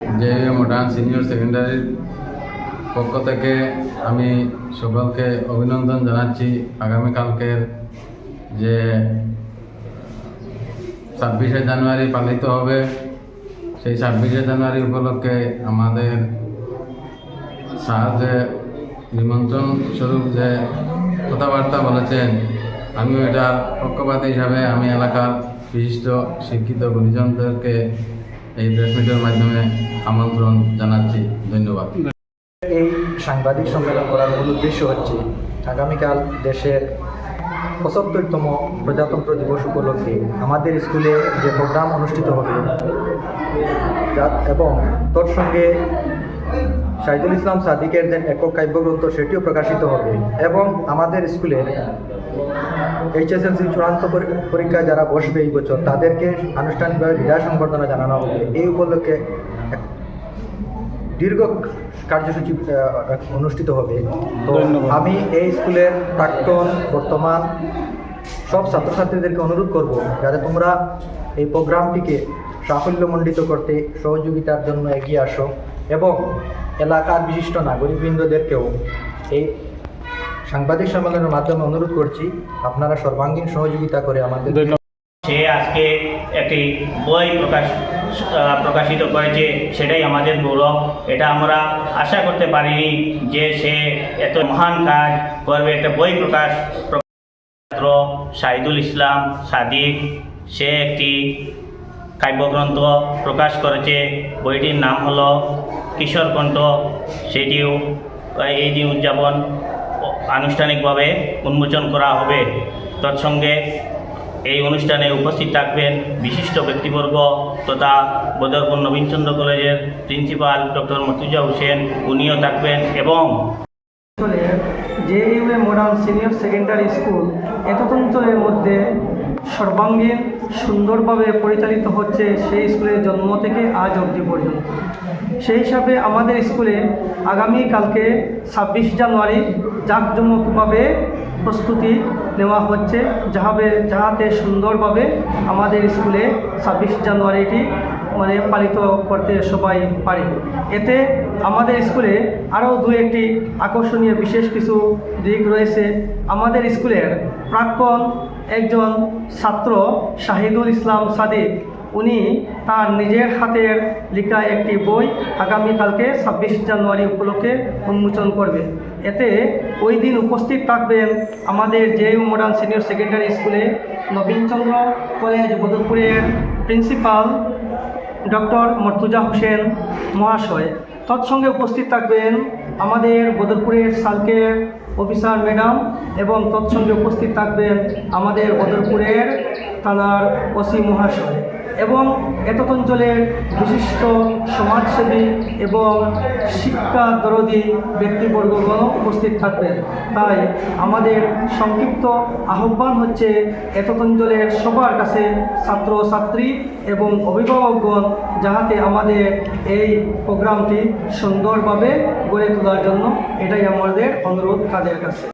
যে modern senior সেকেন্ডারির পক্ষ থেকে আমি সকলকে অভিনন্দন জানাচ্ছি। আগামীকালকের যে ছাব্বিশে জানুয়ারি পালিত হবে, সেই ছাব্বিশে জানুয়ারি উপলক্ষে আমাদের স্যার যে নিমন্ত্রণ স্বরূপ যে কথাবার্তা বলেছেন, আমিও এটার পক্ষপাতী হিসাবে আমি এলাকার বিশিষ্ট শিক্ষিত গুরুজনদেরকে এই প্রেস মিটের মাধ্যমে আমন্ত্রণ জানাচ্ছি, ধন্যবাদ। এই সাংবাদিক সম্মেলন করার মূল উদ্দেশ্য হচ্ছে, আগামীকাল দেশের পঁচাত্তরতম প্রজাতন্ত্র দিবস উপলক্ষে আমাদের স্কুলে যে প্রোগ্রাম অনুষ্ঠিত হবে এবং তৎসঙ্গে শাহিদুল ইসলাম সাদিকের যে একক কাব্যগ্রন্থ, সেটিও প্রকাশিত হবে এবং আমাদের স্কুলের এইচএসএলসি চূড়ান্ত পরি- পরীক্ষা যারা বসবে এই বছর তাদেরকে আনুষ্ঠানিকভাবে বিদায় সংবর্ধনা জানানো হবে। এই উপলক্ষে দীর্ঘ কার্যসূচি অনুষ্ঠিত হবে। তো আমি এই স্কুলের প্রাক্তন বর্তমান সব ছাত্রছাত্রীদেরকে অনুরোধ করব যাতে তোমরা এই প্রোগ্রামটিকে সাফল্যমণ্ডিত করতে সহযোগিতার জন্য এগিয়ে আসো এবং এলাকার বিশিষ্ট নাগরিকবৃন্দদেরকেও এই সাংবাদিক সম্মেলনের মাধ্যমে অনুরোধ করছি আপনারা সর্বাঙ্গীন সহযোগিতা করে আমাদের সে আজকে একটি বই প্রকাশ প্রকাশিত করেছে সেটাই আমাদের গৌরব। এটা আমরা আশা করতে পারিনি যে সে এত মহান কাজ করবে। একটা বই প্রকাশ ছাত্র শাহিদুল ইসলাম সাদিক সে একটি কাব্যগ্রন্থ প্রকাশ করেছে। বইটির নাম হলো কিশোর কণ্ঠ সেটিও এই দিন উদযাপন আনুষ্ঠানিকভাবে উন্মোচন করা হবে। তৎসঙ্গে এই অনুষ্ঠানে উপস্থিত থাকবেন বিশিষ্ট ব্যক্তিবর্গ তথা বদরপুর নবীনচন্দ্র কলেজের প্রিন্সিপাল ডক্টর মর্তুজা হোসেন, উনিও থাকবেন এবং অঞ্চলে J U A modern senior secondary school এত মধ্যে সর্বাঙ্গীন সুন্দরভাবে পরিচালিত হচ্ছে সেই স্কুলের জন্ম থেকে আজ অবধি পর্যন্ত। সেই হিসাবে আমাদের স্কুলে আগামীকালকে ছাব্বিশ জানুয়ারি জাঁকজমকভাবে প্রস্তুতি নেওয়া হচ্ছে, যাহাবে যাহাতে সুন্দরভাবে আমাদের স্কুলে ছাব্বিশ জানুয়ারিটি মানে পালিত করতে সবাই পারে। এতে আমাদের স্কুলে আরও দু একটি আকর্ষণীয় বিশেষ কিছু দিক রয়েছে। আমাদের স্কুলের প্রাক্তন একজন ছাত্র শাহিদুল ইসলাম সাদিক, উনি তার নিজের হাতের লেখা একটি বই আগামীকালকে ছাব্বিশ জানুয়ারি উপলক্ষে উন্মোচন করবে। এতে ওই দিন উপস্থিত থাকবেন আমাদের জেইউ মডার্ন সিনিয়র সেকেন্ডারি স্কুলে নবীনচন্দ্র কলেজ, বদরপুরের প্রিন্সিপাল ডক্টর মর্তুজা হোসেন মহাশয়। তৎসঙ্গে উপস্থিত থাকবেন আমাদের বদরপুরের সালকের অফিসার ম্যাডাম এবং তৎসঙ্গে উপস্থিত থাকবেন আমাদের বদরপুরের থানার ওসি মহাশয় এবং এতদ অঞ্চলের বিশিষ্ট সমাজসেবী এবং শিক্ষা দরদি ব্যক্তিবর্গগণ উপস্থিত থাকবেন। তাই আমাদের সংক্ষিপ্ত আহ্বান হচ্ছে এতদ অঞ্চলের সবার কাছে ছাত্র, ছাত্রী এবং অভিভাবকগণ যাহাতে আমাদের এই প্রোগ্রামটি সুন্দরভাবে গড়ে তোলার জন্য এটাই আমাদের অনুরোধ তাদের কাছে।